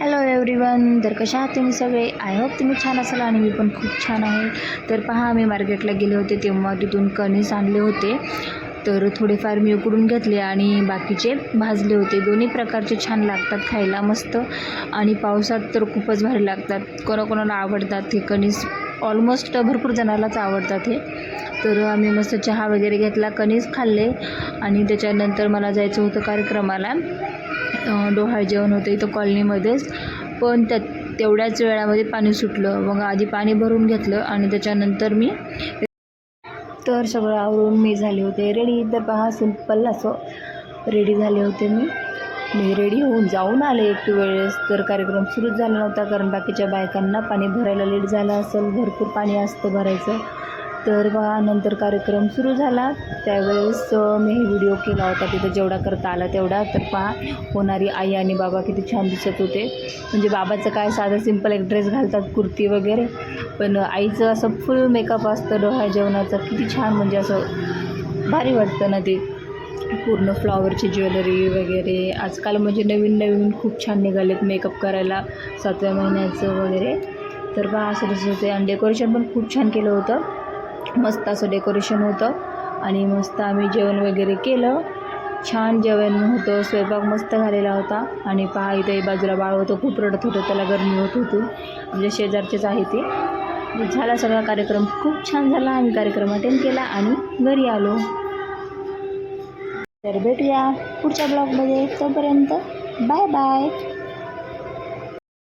Hello everyone तर कशा आहात तुम्ही सगळे? आय होप तुम्ही छान असाल आणि मी पण खूप छान आहे. तर पहा मी मार्केटला गेले होते तेव्हा तिथून कणीस आणले होते. तर थोडेफार मी उकडून घेतले आणि बाकीचे भाजले होते. दोन्ही प्रकारचे छान लागतात खायला मस्त. आणि पावसात तर खूपच भारी लागतात. कोणाकोणाला आवडतात हे कणीस ऑलमोस्ट भरपूर जणालाच आवडतात हे. तर आम्ही मस्त चहा वगैरे घेतला कणीस खाल्ले आणि त्याच्यानंतर मला जायचं होतं कार्यक्रमाला. डोहाळ जेवण होतं इथं कॉलनीमध्येच. पण त्या तेवढ्याच वेळामध्ये पाणी सुटलं. मग आधी पाणी भरून घेतलं आणि त्याच्यानंतर मी तर सगळं आवरून मी झाले होते. रेडी तर पहा सिंपल असं. रेडी झाले होते मी. मी रेडी होऊन जाऊन आले एक वेळेस. तर कार्यक्रम सुरूच झाला नव्हता कारण बाकीच्या बायकांना पाणी भरायला लेट झालं असेल. भरपूर पाणी असतं भरायचं. तर बघा नंतर कार्यक्रम सुरू झाला. त्यावेळेस मी व्हिडिओ केला होता तिथं जेवढा करता आला तेवढा. तर पहा होणारी आई आणि बाबा किती छान दिसत होते. म्हणजे बाबाचं काय साधं सिंपल एक ड्रेस घालतात कुर्ती वगैरे. पण आईचं असं फुल मेकअप असतं डोहा जेवणाचं. किती छान म्हणजे असं भारी वाटतं ना ते. पूर्ण फ्लॉवरची ज्वेलरी वगैरे. आजकाल म्हणजे नवीन नवीन खूप छान निघालेत मेकअप करायला सातव्या महिन्याचं वगैरे. तर बा असं दिसत होते. आणि डेकोरेशन पण खूप छान केलं होतं. मस्त असं डेकोरेशन होतं. आणि मस्त आम्ही जेवण वगैरे केलं. छान जेवण होतं. स्वयंपाक मस्त झालेला होता. आणि पहा इथे बाजूला बाळ होतं खूप रडत होतं. त्याला गरमी होत होती. म्हणजे शेजारचेच आहे ते. झाला सगळा कार्यक्रम. खूप छान झाला आम्ही कार्यक्रम अटेंड केला आणि घरी आलो. तर भेटूया पुढच्या ब्लॉगमध्ये. तोपर्यंत बाय बाय.